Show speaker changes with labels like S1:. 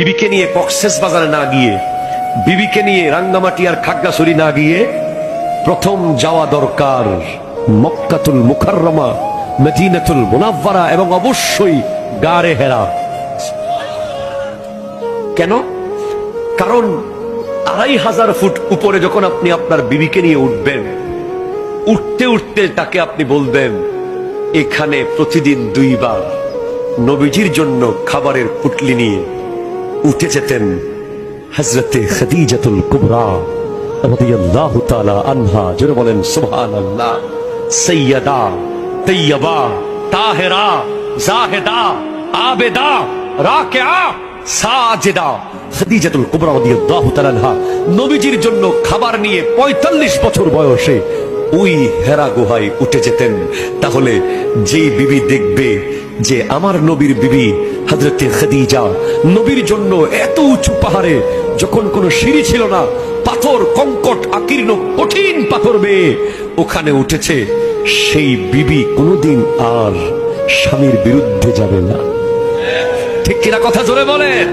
S1: বিবিকে নিয়ে কক্সেস বাজারে না গিয়ে, বিবিকে নিয়ে রাঙ্গামাটি আর খাগড়াছড়ি না গিয়ে প্রথম যাওয়া দরকার মক্কাতুল মুখাররমা মদিনাতুল মুনাফফারা এবং অবশ্যই গারে হেরা। কেন? কারণ আড়াই হাজার ফুট উপরে যখন আপনি আপনার বিবিকে নিয়ে উঠবেন, উঠতে উঠতে তাকে আপনি বলবেন, এখানে প্রতিদিন দুইবার নবীজির জন্য খাবারের পুটলি নিয়ে উঠে যেতেন হজরতে খদিজাতুল কুবরা রাদিয়াল্লাহু তাআলা আনহা। জোরে বলেন, সুবহানাল্লাহ। সাইয়্যিদা, তাইয়্যিবা, তাহেরা, জাহেদা, আবেদা রাকিআ সাজেদা। খদিজাতুল কুবরা রাদিয়াল্লাহু তাআলা আনহা নবীজির জন্য খাবার নিয়ে 45 বছর বয়সে ওই হেরা গুহায় উঠে যেতেন। তাহলে যে বিবি দেখবে যে আমার নবীর বিবি হজরতে খাদিজা, নবীর জন্য এত উঁচু পাহাড়ে যখন কোনো সিঁড়ি ছিল না, পাথর, কঙ্কট আকীর্ণ কঠিন পাথর বেয়ে ওখানে উঠেছে, সেই বিবি কোনোদিন আর স্বামীর বিরুদ্ধে যাবে না। ঠিক কিনা কথা জোরে বলেন?